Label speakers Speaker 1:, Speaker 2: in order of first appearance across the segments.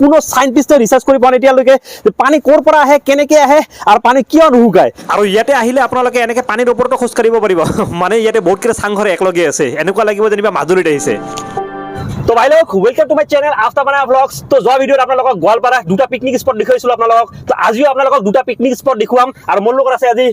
Speaker 1: কোনো চাইণ্টিষ্টে ৰিচাৰ্চ কৰি পোৱা নাই এতিয়ালৈকে। পানী ক'ৰ পৰা আহে কেনেকৈ আহে আৰু পানী কিয় নুশুকায়?
Speaker 2: আৰু ইয়াতে আহিলে আপোনালোকে এনেকে পানীৰ ওপৰতো খোজ কাঢ়িব পাৰিব। মানে ইয়াতে বহুতকেইটা চাংঘৰ একেলগে আছে। এনেকুৱা লাগিব যেনিবা মাজুলীত আহিছে।
Speaker 1: তো ভাই লোক ওয়েলকাম টু মাই চেনেল আফটার বানা ব্লগস তো যোৱা ভিডিঅ'ত আপোনালোকক গোৱালপাৰা দুটা পিকনিক স্পট দেখুৱাইছিলোঁ আপোনালোকক। তো আজিও আপোনালোকক দুটা পিকনিক স্পট দেখুৱাম। আৰু মোৰ লগত আছে আজি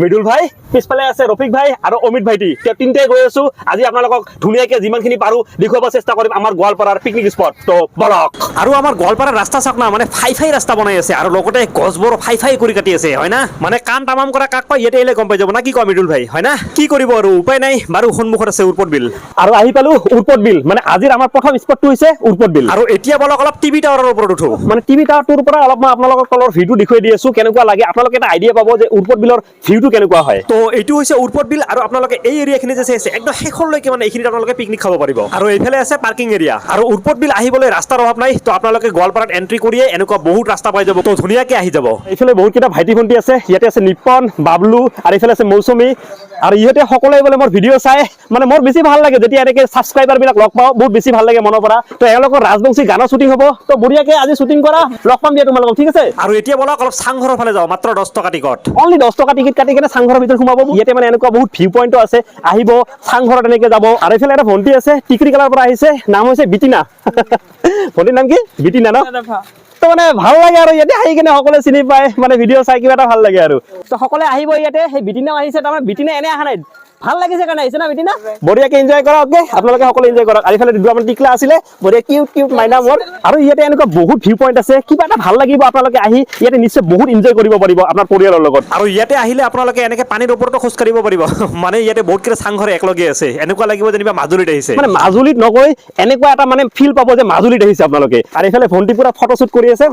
Speaker 1: মৃদুল ভাই পিছফালে আছে ৰফিক ভাই আৰু অমিত ভাইটি তেওঁ তিনিটাই গৈ আছো। আজি আপোনালোকক ধুনীয়াকৈ যিমানখিনি পাৰোঁ দেখুৱাব চেষ্টা কৰিম আমাৰ গোৱালপাৰাৰ পিকনিক স্পট তো বলক।
Speaker 2: আৰু আমাৰ গোৱালপাৰাৰ ৰাস্তা চাওক না মানে ফাই ফাই ৰাস্তা বনাই আছে আৰু লগতে গছবোৰ ফাই ফাই কৰি কাটি আছে হয় না? মানে কাম তামাম কৰা কাক কয় ইয়াতে আহিলে গম পাই যাব না কি কয় মৃদুল ভাই হয় না? কি কৰিব আৰু উপায় নাই বাৰু সন্মুখত আছে উৰ্পদ বিল।
Speaker 1: আৰু আহি পালো উৰ্পদ বিল মানে আজিৰ আমাৰ প্ৰথম স্পটটো হৈছে উৰ্পদ বিল।
Speaker 2: আৰু এতিয়া বলক অলপ টিভি টাৱাৰৰ ওপৰত উঠো।
Speaker 1: মানে টিভি টাৱাৰটোৰ পৰা অলপ মই আপোনালোকক তলৰ ভিউটো দেখুৱাই দি আছো কেনেকুৱা লাগে আপোনালোকে এটা আইডিয়া পাব যে উৰ্পদ বিলৰ ভিউটো কেনেকুৱা হয়?
Speaker 2: তো এইটো হৈছে উৰ্পদ বিল আৰু আপোনালোকে এই এৰিয়াখিনি যে আছে একদম শেষলৈকে মানে এইখিনিত আপোনালোকে পিকনিক খাব পাৰিব। আৰু এইফালে আছে পাৰ্কিং এৰিয়া আৰু উৰ্পদ বিল আহিবলৈ ৰাস্তাৰ অভাৱ নাই তো আপোনালোকে গোৱালপাৰাত এণ্ট্ৰি কৰিয়ে এনেকুৱা বহুত ৰাস্তা পাই যাব তো ধুনীয়াকৈ আহি যাব।
Speaker 1: এইফালে বহুত কেইটা ভাইটি ভণ্টি আছে ইয়াতে আছে নিপন বাবলু আৰু এইফালে আছে মৌচুমী আৰু ইহঁতে সকলোৱে বোলে মোৰ ভিডিঅ' চাই মানে মোৰ বেছি ভালো লাগে যেতিয়া এনেকে ছাবস্ক্ৰাইবাৰ বিলাক লগ পাওঁ বহুত বেছি ভালো লাগে মনৰ পৰা। তো এওঁলোকৰ ৰাজবংশী গানৰ শ্বুটিং হ'ব তো বঢ়িয়াকে আজি শ্বুটিং কৰা লগ পাম দিয়া তোমালোকক ঠিক আছে?
Speaker 2: আৰু এতিয়া বলক অলপ চাংঘৰৰ ফালে যাওঁ মাত্ৰ দহ টকা টিকট
Speaker 1: অনলি দহ টকা টিকেট কাটি কেনে চাংঘৰৰ ভিতৰত সোমাব ইয়াতে মানে এনেকুৱা বহুত ভিউ পইণ্টো আছে। আহিব চাংঘৰত এনেকৈ যাব। আৰু এইফালে এটা ভণ্টি আছে টিকৰি কালাৰ পৰা আহিছে। নাম হৈছে বিটিনা। ভণ্টিৰ নাম কি? বিটিনা ন? তো মানে ভালো লাগে আৰু ইয়াতে আহি কিনে সকলোৱে চিনি পায়। মানে ভিডিঅ' চাই কিবা এটা ভালো লাগে আৰু। তো সকলোৱে আহিব ইয়াতে। সেই বিটিনাও আহিছে। তাৰমানে বিটিনা এনে অহা নাই। ভালো লাগিছে কাৰণে আহিছে না বিটিনা বঢ়িয়াকে এনজয় কৰা অকে আপোনালোকে সকলোৱে এনজয় কৰক। আৰু ইফালে দুটামান টিকলা আছিলে বঢ়িয়া কিউট কিউট মাইনা মোৰ। আৰু ইয়াতে এনেকুৱা বহুত ভিউ পইণ্ট আছে। কিবা এটা ভালো লাগিব আপোনালোকে আহি ইয়াতে নিশ্চয় বহুত এনজয় কৰিব পাৰিব আপোনাৰ পৰিয়ালৰ লগত।
Speaker 2: আৰু ইয়াতে আহিলে আপোনালোকে এনেকে পানীৰ ওপৰতো খোজ কাঢ়িব পাৰিব। মানে ইয়াতে বহুতকেইটা চাংঘৰ একেলগে আছে। এনেকুৱা লাগিব যেনিবা মাজুলীত আহিছে।
Speaker 1: মানে মাজুলীত নগৈ এনেকুৱা এটা মানে ফিল পাব যে মাজুলীত আহিছে আপোনালোকে। আৰু এইফালে ভণ্টি পুৰা ফটোশ্বুট কৰি আছে?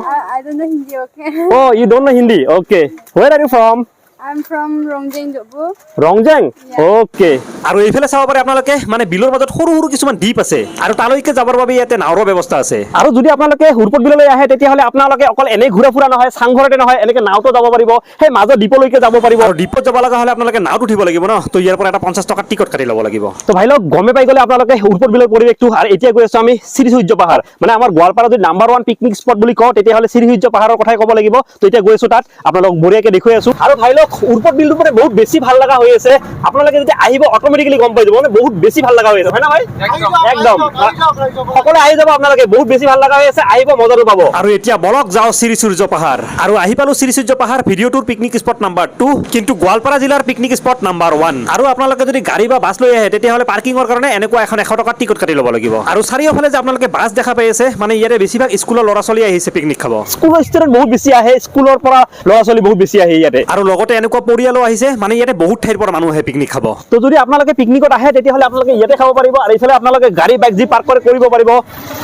Speaker 1: অ ইউ ডোন্ট ন Hindi okay where are you from
Speaker 3: I'm from Rongjeng, Dobu.
Speaker 1: Rongjeng okay
Speaker 2: আৰু এইফালে চাব পাৰে আপোনালোকে মানে বিলৰ মাজত সৰু সৰু কিছুমান দ্বীপ আছে আৰু তালৈকে যাবৰ বাবে ইয়াতে নাৱৰৰ ব্যৱস্থা আছে।
Speaker 1: আৰু যদি আপোনালোকে হুৰপত বিললৈ আহে তেতিয়াহ'লে আপোনালোকে অকল এনেই ঘূৰা ফুৰা নহয় চাংঘৰতে নহয় এনেকে নাওতো যাব পাৰিব সেই মাজৰ দ্বীপলৈকে যাব পাৰিব।
Speaker 2: আৰু দ্বীপত যাব লগা হ'লে আপোনালোকে নাওত উঠিব লাগিব ন? তো ইয়াৰ পৰা এটা পঞ্চাছ টকাৰ টিকট কাটি ল'ব লাগিব।
Speaker 1: তো ভাই লগ গমে পাই গ'লে আপোনালোকে উৰ্পদ বিলৰ পৰিৱেশটো আৰু এতিয়া গৈ আছো আমি শ্ৰী সূৰ্য পাহাৰ। মানে আমাৰ গোৱালপাৰা যদি নাম্বাৰ ওৱান পিকনিক স্পট বুলি কওঁ তেতিয়াহ'লে শ্ৰী সূৰ্য পাহাৰৰ কথাই ক'ব লাগিব। তো এতিয়া গৈ আছো তাত আপোনালোকক বঢ়িয়াকে দেখুৱাই আছো। আৰু ভাই লগ উৰ্পদ বিলটো মানে বহুত বেছি ভালো লগা হৈ আছে। আপোনালোকে যেতিয়া আহিব অট'মেটিকেলি গম পাই যাব। মানে বহুত বেছি ভালো লগা হৈ আছে হয় না ভাই? একদম। সকলোৱে আহি যাব আপোনালোকে বহুত বেছি ভালো লগা হৈ আছে আহিব মজাটো পাব।
Speaker 2: আৰু এতিয়া বলক যাওঁ শ্ৰী সূৰ্য পাহাৰ। আৰু আহি পালো শ্ৰী সূৰ্য পাহাৰ ভিডিঅ'টোৰ পিকনিক স্পট নাম্বাৰ টু কিন্তু গোৱালপাৰা জিলাৰ পিকনিক স্পট নাম্বাৰ ওৱান আৰু আপোনালোকে যদি গাড়ী বা বাছ লৈ আহে তেতিয়াহ'লে পাৰ্কিঙৰ কাৰণে এনেকুৱা এখন এশ টকাৰ টিকট কাটি ল'ব লাগিব। আৰু চাৰিওফালে যে আপোনালোকে বাছ দেখা পাই আছে মানে ইয়াতে বেছিভাগ স্কুলৰ ল'ৰা ছোৱালী আহিছে পিকনিক খাব।
Speaker 1: স্কুলৰ ষ্টুডেণ্ট বহুত বেছি আহে স্কুলৰ পৰা ল'ৰা ছোৱালী বহুত বেছি আহে ইয়াতে।
Speaker 2: আৰু লগতে এনেকুৱা পৰিয়ালো আহিছে মানে ইয়াতে বহুত ঠাইৰ পৰা মানুহ আহে পিকনিক খাব।
Speaker 1: তো যদি আপোনালোকে পিকনিকত আহে তেতিয়াহ'লে আপোনালোকে ইয়াতে খাব পাৰিব আৰু এইফালে আপোনালোকে গাড়ী বাইক যি পাৰ্ক কৰি কৰিব পাৰিব।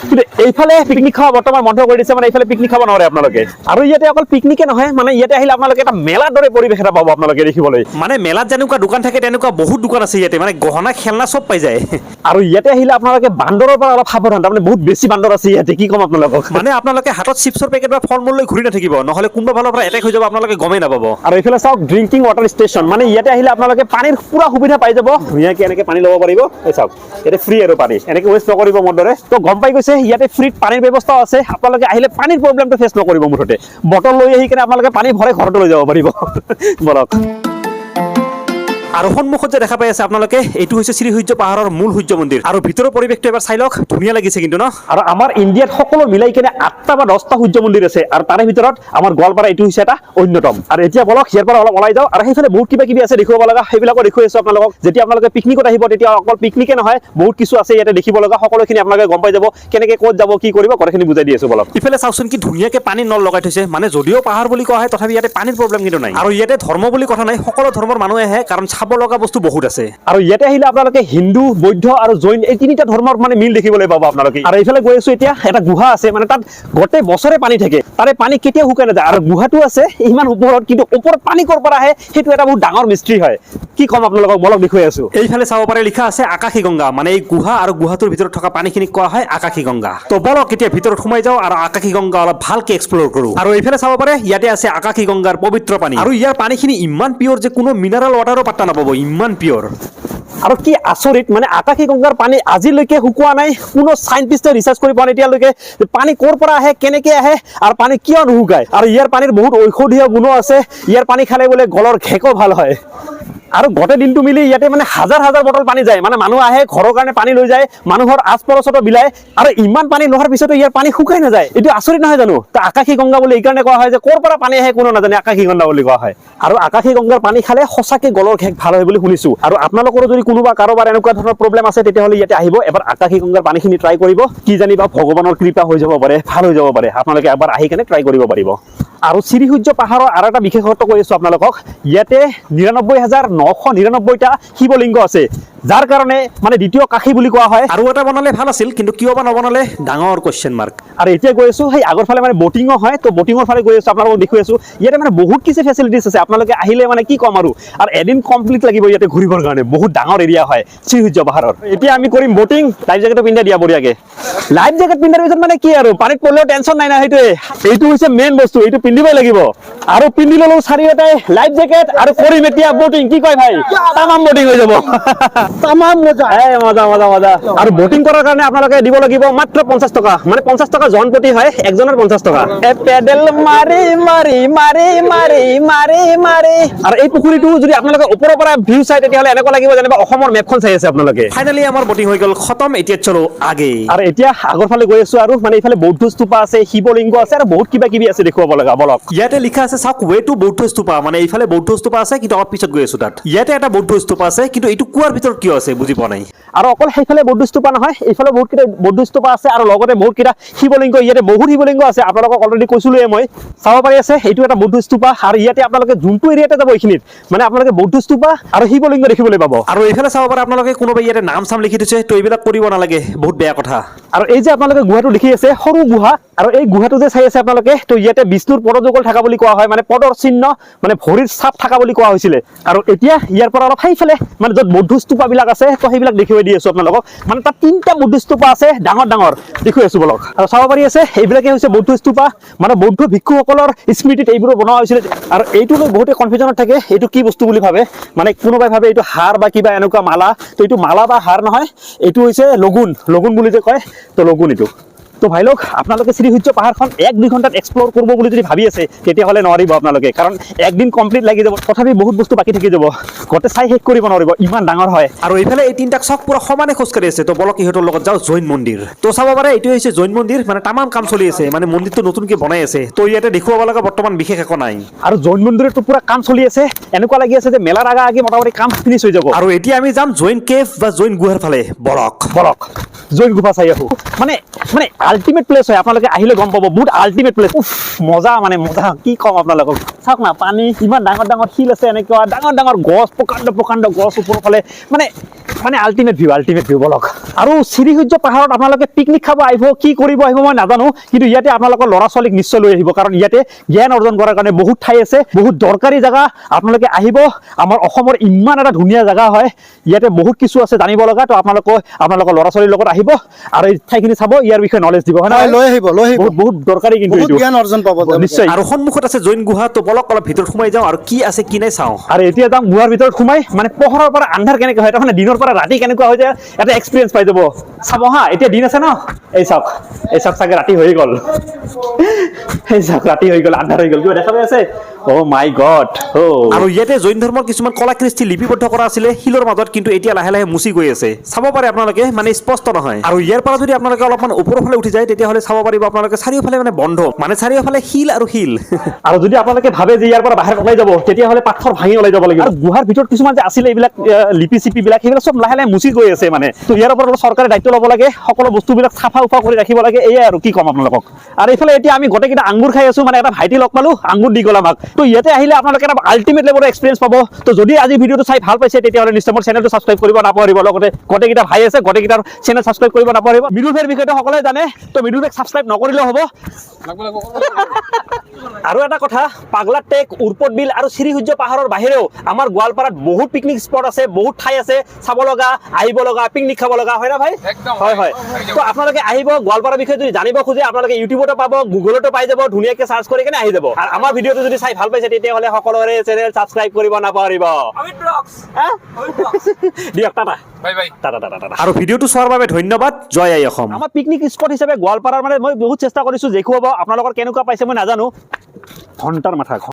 Speaker 1: কিন্তু এইফালে পিকনিক খোৱা বৰ্তমান বন্ধ কৰি দিছে মানে এইফালে পিকনিক খাব নোৱাৰে আপোনালোকে। আৰু ইয়াতে অকল পিকনিকে নহয় মানে ইয়াতে আহিলে আপোনালোকে এটা মেলাৰ দৰে পৰিৱেশ এটা পাব আপোনালোকে দেখিবলৈ।
Speaker 2: মানে মেলাত যেনেকুৱা দোকান থাকে তেনেকুৱা বহুত দোকান আছে ইয়াতে মানে গহনা খেলনা চব পাই যায়।
Speaker 1: আৰু ইয়াতে আহিলে আপোনালোকে বান্দৰৰ পৰা অলপ সাৱধান তাৰমানে বহুত বেছি বান্দৰ আছে ইয়াতে কি ক'ম আপোনালোকক?
Speaker 2: মানে আপোনালোকে হাতত চিপছৰ পেকেট বা ফল মূল লৈ ঘূৰি নাথাকিব নহ'লে কোনোবা ফালৰ পৰা এটেক হৈ যাব আপোনালোকে গমেই নাপাব।
Speaker 1: আৰু এইফালে চাওক ড্ৰিংকিং ৱাটাৰ ষ্টেচন মানে ইয়াতে আহিলে আপোনালোকে পানীৰ পুৰা সুবিধা পাই যাব। ধুনীয়াকে এনেকে পানী ল'ব পাৰিব। এই চাওক, ইয়াতে ফ্ৰী আৰু পানী। এনেকে ৱেষ্ট নকৰিব মোৰ দৰে তো গম পাই গৈছে, ইয়াতে ফ্ৰীত পানীৰ ব্যৱস্থাও আছে। আপোনালোকে আহিলে পানীৰ প্ৰব্লেমটো ফেচ নকৰিব মুঠতে। বটল লৈ আহি কিনে আপোনালোকে পানী ভৰাই ঘৰতে লৈ যাব পাৰিব। বলক।
Speaker 2: আৰু সন্মুখত যে দেখা পাই আছে আপোনালোকে এইটো হৈছে শ্ৰী সূৰ্য পাহাৰৰ মূল সূৰ্য মন্দিৰ। আৰু ভিতৰৰ পৰিৱেশটো এবাৰ চাই লওক ধুনীয়া লাগিছে কিন্তু ন?
Speaker 1: আৰু আমাৰ ইণ্ডিয়াত সকলো মিলাই কিনে আঠটা বা দহটা সূৰ্য মন্দিৰ আছে। আৰু তাৰে ভিতৰত আমাৰ গোৱালপাৰা এইটো হৈছে এটা অন্যতম। আৰু এতিয়া বলক ইয়াৰ পৰা অলপ ওলাই যাওঁ। আৰু সেইফালে বহুত কিবা কিবি আছে দেখুৱাব লগা সেইবিলাকো দেখুৱাই আছো আপোনালোকক। যেতিয়া আপোনালোকে পিকনিকত আহিব তেতিয়া অকল পিকনিকে নহয় বহুত কিছু আছে ইয়াতে দেখিব লগা। সকলোখিনি আপোনালোকে গম পাই যাব কেনেকে ক'ত যাব কি কৰিব গোটেইখিনি বুজাই দি আছো বলক।
Speaker 2: ইফালে চাওকচোন কি ধুনীয়াকে পানী নল লগাই থৈছে। মানে যদিও পাহাৰ বুলি কোৱা হয় তথাপি ইয়াতে পানীৰ প্ৰব্লেম কিন্তু নাই। আৰু ইয়াতে ধৰ্ম বুলি কথা নাই সকলো ধৰ্মৰ মানুহ আহে। কাৰণ চাব লগা বস্তু বহুত আছে।
Speaker 1: আৰু ইয়াতে আহিলে আপোনালোকে হিন্দু বৌদ্ধ আৰু জৈন এই তিনিটা ধৰ্মৰ মানে মিল দেখিবলৈ পাব আপোনালোকে। আৰু এইফালে গৈ আছো এতিয়া এটা গুহা আছে মানে তাত গোটেই বছৰে পানী থাকে। তাৰে পানী কেতিয়াও শুকাই নাযায়। আৰু গুহাটো আছে ইমান ওপৰত কিন্তু ওপৰত পানী ক'ৰ পৰা আহে সেইটো এটা বহুত ডাঙৰ মিস্ত্ৰী হয়। কি ক'ম আপোনালোকক বলক দেখুৱাই আছো।
Speaker 2: এইফালে চাব পাৰে লিখা আছে আকাশী গংগা। মানে এই গুহা আৰু গুহাটোৰ ভিতৰত থকা পানীখিনিক কোৱা হয় আকাশী গংগা। তো বলক এতিয়া ভিতৰত সোমাই যাওঁ আৰু আকাশী গংগা অলপ ভালকে এক্সপ্ল'ৰ কৰোঁ। আৰু এইফালে চাব পাৰে ইয়াতে আছে আকাশী গংগাৰ পবিত্ৰ পানী। আৰু ইয়াৰ পানীখিনি ইমান পিয়ৰ যে কোনো মিনাৰেল ৱাটাৰো পাত্তা নাপাব ইমান পিয়ৰ
Speaker 1: আৰু কি আচৰিত মানে আকাশী গংগাৰ পানী আজিলৈকে শুকোৱা নাই, কোনো চাইণ্টিষ্টে ৰিচাৰ্চ কৰি পোৱা নাই এতিয়ালৈকে। পানী ক'ৰ পৰা আহে, কেনেকে আহে, আৰু পানী কিয় নুশুকায়? আৰু ইয়াৰ পানীৰ বহুত ঔষধীয় গুণো আছে। ইয়াৰ পানী খালে বোলে গলৰ ঘেকো ভালো হয়। আৰু গোটেই দিনটো মিলি ইয়াতে মানে হাজাৰ হাজাৰ বটল পানী যায়। মানে মানুহ আহে, ঘৰৰ কাৰণে পানী লৈ যায়, মানুহৰ আচ পৰচতো বিলায়, আৰু ইমান পানী নোহোৱাৰ পিছতো ইয়াৰ পানী শুকাই নাযায়। এইটো আচৰিত নহয় জানো? তো আকাশী গংগা বুলি এইকাৰণে কোৱা হয় যে, ক'ৰ পৰা পানী আহে কোনো নাজানে, আকাশী গংগা বুলি কোৱা হয়। আৰু আকাশী গংগাৰ পানী খালে সঁচাকে গলৰ ঘেক ভালো হয় বুলি শুনিছো। আৰু আপোনালোকৰো যদি কোনোবা কাৰোবাৰ এনেকুৱা ধৰণৰ প্ৰব্লেম আছে, তেতিয়াহ'লে ইয়াতে আহিব। এবাৰ আকাশী গংগাৰ পানীখিনি ট্ৰাই কৰিব। কি জানিবা ভগৱানৰ কৃপা হৈ যাব পাৰে, ভালো হৈ যাব পাৰে। আপোনালোকে এবাৰ আহি কেনে ট্ৰাই কৰিব পাৰিব। আৰু শ্ৰীসূৰ্য পাহাৰৰ আৰু এটা বিশেষত্ব কৈ আছো আপোনালোকক ইয়াতে নিৰানব্বৈ হাজাৰ নশ নিৰানব্বৈটা শিৱলিংগ আছে। যাৰ কাৰণে মানে দ্বিতীয় কাশী বুলি কোৱা হয়।
Speaker 2: আৰু এটা বনালে ভালো আছিল কিন্তু কিয় বা নবনালে? ডাঙৰ কুৱেশ্যন মাৰ্ক
Speaker 1: আৰু এতিয়া গৈ আছো সেই আগৰ ফালে মানে বটিঙো হয় তো বটিঙৰ ফালে গৈ আছো আপোনালোকক দেখুৱাই আছো। ইয়াতে মানে বহুত কিছু ফেচিলিটিছ আছে আপোনালোকে আহিলে মানে কি ক'ম আৰু। আৰু এদিন কমপ্লিট লাগিব ইয়াতে ঘূৰিবৰ কাৰণে বহুত ডাঙৰ এৰিয়া হয় শ্ৰীসূৰ্য পাহাৰৰ। এতিয়া আমি কৰিম বটিং লাইফ জেকেটটো পিন্ধাই দিয়া বঢ়িয়াকে। লাইফ জেকেট পিন্ধাৰ পিছত মানে কি আৰু পানীত পৰিলেও টেনশ্যন নাই না সেইটোৱে। এইটো হৈছে মেইন বস্তু এইটো পিন্ধিবই লাগিব। আৰু পিন্ধি ল'লো চাৰিওটাই লাইফ জেকেট আৰু কৰিম এতিয়া বটিং কি কয় ভাই? তামাম বটিং হৈ যাব। তামাম মজা। এই মজা মজা মজা। আৰু বটিং কৰাৰ কাৰণে আপোনালোকে দিব লাগিব মাত্ৰ পঞ্চাছ টকা। মানে পঞ্চাছ টকা জন প্ৰতি হয় একজনৰ পঞ্চাছ টকা। পেডেল মাৰি মাৰি মাৰি মাৰি মাৰি মাৰি। আৰু এই পুখুৰীটো যদি আপোনালোকে ওপৰৰ পৰা ভিউ চাই তেতিয়াহ'লে এনেকুৱা লাগিব যেনিবা অসমৰ মেপখন চাই আছে আপোনালোকে।
Speaker 2: ফাইনেলি আমাৰ বটিং হৈ গ'ল খতম এতিয়া চলো আগে
Speaker 1: আৰু এতিয়া আগৰ ফালে গৈ আছো আৰু মানে এইফালে বৌদ্ধ স্তূপা আছে শিৱলিংগ আছে আৰু বহুত কিবা কিবি আছে দেখুৱাব লগা। বলক।
Speaker 2: ইয়াতে লিখা আছে চাওক ৱে টু বৌদ্ধ স্তূপা। মানে এইফালে বৌদ্ধ স্তূপা আছে কিন্তু অলপ পিছত গৈ আছো তাত। ইয়াতে এটা বৌদ্ধ স্তূপা আছে কিন্তু এইটো কোৱাৰ ভিতৰত কিয় আছে বুজি পোৱা নাই?
Speaker 1: আৰু অকল সেইফালে বৌদ্ধ স্তূপা নহয় এইফালে বহুত কেইটা বৌদ্ধ স্তূপা আছে আৰু লগতে বহুত কেইটা শিৱলিংগ ইয়াতে বহুত শিৱলিংগ আছে। আপোনালোকক অলৰেডি কৈছিলোৱে মই। চাব পাৰি আছে এইটো এটা বৌদ্ধ স্তূপা আৰু ইয়াতে আপোনালোকে যোনটো এৰিয়াতে যাব এইখিনিত মানে আপোনালোকে বৌদ্ধ স্তূপা আৰু শিৱলিংগ দেখিবলৈ পাব।
Speaker 2: আৰু এইফালে চাব পাৰে আপোনালোকে কোনোবাই ইয়াতে নাম চাম লিখি থৈছে তো এইবিলাক কৰিব নালাগে বহুত বেয়া কথা।
Speaker 1: আৰু এই যে আপোনালোকে গুহাটো দেখি আছে, সৰু গুহা, আৰু এই গুহাটো যে চাই আছে আপোনালোকে, তো ইয়াতে বিষ্ণুৰ পদযুগল থকা বুলি কোৱা হয় মানে পদৰ চিহ্ন মানে ভৰিৰ চাপ থকা বুলি কোৱা হৈছিলে। আৰু এতিয়া ইয়াৰ পৰা অলপ সেইফালে মানে য'ত বৌদ্ধ স্তূপাবিলাক আছে, তো সেইবিলাক দেখুৱাই দি আছো আপোনালোকক। মানে তাত তিনিটা বৌদ্ধ আছে, ডাঙৰ ডাঙৰ দেখুৱাই আছো বলক আৰু চাব পাৰি আছে এইবিলাকে হৈছে বৌদ্ধ স্তূপা মানে বৌদ্ধ ভিক্ষুসকলৰ স্মৃতিত এইবোৰ বনোৱা হৈছিলে। আৰু এইটো বহুতে কনফিউজনত থাকে, এইটো কি বস্তু বুলি ভাবে? মানে কোনোবাই ভাবে এইটো হাৰ বা কিবা এনেকুৱা মালা, তো এইটো মালা বা হাৰ নহয়, এইটো হৈছে লগুণ লগুণ বুলি যে কয়। তো লগুণ এইটো তো ভাই লোক আপোনালোকে শ্ৰীসূৰ্য পাহাৰখন এক দুই ঘণ্টাত এক্সপ্ল'ৰ কৰিব বুলি যদি ভাবি আছে তেতিয়াহ'লে নোৱাৰিব আপোনালোকে। কাৰণ একদিন কমপ্লিট লাগি যাব তথাপি বহুত বস্তু বাকী থাকি যাব। গোটেই চাই শেষ কৰিব নোৱাৰিব ইমান ডাঙৰ হয়।
Speaker 2: আৰু এইফালে এই তিনিটাক চক পুৰা সমানে খোজকাঢ়ি আছে। তো বলক ইহঁতৰ লগত যাওঁ জৈন মন্দিৰ। তো চাব পাৰে এইটো হৈছে জৈন মন্দিৰ মানে তামাম কাম চলি আছে। মানে মন্দিৰটো নতুনকৈ বনাই আছে। তো ইয়াতে দেখুৱাব লগা বৰ্তমান বিশেষ একো নাই।
Speaker 1: আৰু জৈন মন্দিৰতো পুৰা কাম চলি আছে। এনেকুৱা লাগি আছে যে মেলাৰ আগা আগি মোটামুটি কাম ফিনিছ হৈ যাব।
Speaker 2: আৰু এতিয়া আমি যাম জৈন কেভ বা জৈন গুহাৰ ফালে। বলক।
Speaker 1: বলক জৈন গুফা চাই আহো। মানে মানে আল্টিমেট প্লেচ হয়, আপোনালোকে আহিলে গম পাব, বহুত আল্টিমেট উফ, মজা মানে মজা। কি ক'ম আপোনালোকক? চাওক না, পানী ইমান ডাঙৰ ডাঙৰ শিল আছে, এনেকুৱা ডাঙৰ ডাঙৰ গছ, প্ৰকাণ্ড প্ৰকাণ্ড গছ ওপৰৰ ফালে। মানে মানে আল্টিমেট ভিউ আল্টিমেট ভিউ বলক। আৰু শ্ৰীসূৰ্য পাহাৰত আপোনালোকে পিকনিক খাব আহিব, কি কৰিব আহিব মই নাজানো, কিন্তু ইয়াতে আপোনালোকৰ ল'ৰা ছোৱালীক নিশ্চয় লৈ আহিব, কাৰণ ইয়াতে জ্ঞান অৰ্জন কৰাৰ কাৰণে বহুত ঠাই আছে, বহুত দৰকাৰী জেগা। আপোনালোকে আহিব, আমাৰ অসমৰ ইমান এটা ধুনীয়া জেগা হয়, ইয়াতে বহুত কিছু আছে জানিব লগা, তো আপোনালোকে আপোনালোকৰ ল'ৰা ছোৱালীৰ লগত আহিব, আৰু এই ঠাইখিনি চাব, ইয়াৰ বিষয়ে নলেজ দিব। হয়
Speaker 4: লৈ আহিব লৈ আহিব।
Speaker 1: বহুত বহুত দৰকাৰী কিন্তু
Speaker 4: বহুত
Speaker 1: এইটো।
Speaker 4: জ্ঞান অৰ্জন পাব
Speaker 1: নিশ্চয়।
Speaker 2: আৰু সন্মুখত আছে জৈন গুহা তো বলক অলপ ভিতৰত সোমাই যাওঁ আৰু কি আছে কি নাই চাওঁ।
Speaker 1: আৰু এতিয়া যাম গুহাৰ ভিতৰত সোমাই মানে পোহৰৰ পৰা আন্ধাৰ কেনেকৈ হয় তাৰমানে দিনৰ পৰা ৰাতি কেনেকুৱা হৈ যায় এটা এক্সপিৰিয়েঞ্চ পাই যাব। চাব হা এতিয়া দিন আছে ন? এই চাওক এই চাওক চাগে ৰাতি হৈ গ'ল। এই চাওক ৰাতি হৈ গ'ল আন্ধাৰ হৈ গ'ল। কিবা দেখা পাই আছে? অ' মাই গড
Speaker 2: আৰু ইয়াতে জৈন ধৰ্মৰ কিছুমান কলাকৃষ্টি লিপিবদ্ধ কৰা আছিলে শিলৰ মাজত কিন্তু এতিয়া লাহে লাহে মুচি গৈ আছে। চাব পাৰে আপোনালোকে মানে স্পষ্ট নহয়। আৰু ইয়াৰ পৰা যদি আপোনালোকে অলপমান ওপৰৰ ফালে উঠি যায় তেতিয়াহ'লে চাব পাৰিব আপোনালোকে চাৰিওফালে মানে বন্ধ। মানে চাৰিওফালে শিল আৰু শিল।
Speaker 1: আৰু যদি আপোনালোকে ভাবে যে ইয়াৰ পৰা বাহিৰত ওলাই যাব তেতিয়াহ'লে পাথৰ ভাঙি ওলাই যাব লাগিব। আৰু গুহাৰ ভিতৰত কিছুমান যে আছিলে এইবিলাক লিপি চিপি বিলাক সেইবিলাক চব লাহে লাহে মুচি গৈ আছে মানে। তো ইয়াৰ ওপৰত অলপ চৰকাৰে দায়িত্ব ল'ব লাগে সকলো বস্তুবিলাক চাফা উফা কৰি ৰাখিব লাগে এয়াই আৰু। কি ক'ম আপোনালোকক? আৰু এইফালে এতিয়া আমি গোটেইকেইটা আঙুৰ খাই আছো মানে এটা ভাইটি লগ পালো আঙুৰ দি গ'ল আমাক। তো ইয়াতে আহিলে আপোনালোকে এটা আল্টিমেট লেভেলৰ এক্সপিৰিয়েঞ্চ পাব। তো যদি আজি ভিডিঅ'টো চাই ভালো পাইছে, তেতিয়াহ'লে নিশ্চয় মোৰ চেনেলটো ছাবস্ক্ৰাইব কৰিব নাপাহৰিব। লগতে গোটেইকেইটা ভাই আছে, গোটেইকেইটাৰ চেনেল ছাবস্ক্ৰাইব কৰিব নাপাহৰিব। মিডুল ভাইৰ বিষয়েটো সকলোৱে জানে, তো মিডুল ভাইক ছাবস্ক্ৰাইব নকৰিলেও হ'ব। আৰু এটা কথা পাগলা টেক উৰ্পদ বিল আৰু শ্ৰীসূৰ্য পাহাৰৰ বাহিৰেও আমাৰ গোৱালপাৰাত বহুত পিকনিক স্পট আছে বহুত ঠাই আছে চাব লগা আহিব লগা পিকনিক খাব লগা হয় না ভাই? হয় হয়। তো আপোনালোকে আহিব গোৱালপাৰাৰ বিষয়ে যদি জানিব খোজে আপোনালোকে ইউটিউবতো পাব গুগলতো পাই যাব ধুনীয়াকৈ চাৰ্চ কৰি কেনে আহি যাব। আৰু আমাৰ ভিডিঅ'টো যদি চাই ভালো পাইছে তেতিয়াহ'লে সকলোৰে চেনেল ছাবস্ক্ৰাইব কৰিব নাপাহৰিব? দিয়ক টাটা।
Speaker 4: Bye bye.
Speaker 1: টাটা টাটা টাটা।
Speaker 2: আৰু ভিডিঅ'টো চোৱাৰ বাবে ধন্যবাদ জয় আই অসম।
Speaker 1: আমাৰ পিকনিক স্পট হিচাপে গোৱালপাৰাৰ মানে মই বহুত চেষ্টা কৰিছোঁ দেখুৱাব। আপোনালোকৰ কেনেকুৱা পাইছে মই নাজানো। ঘণ্টাৰ মাথা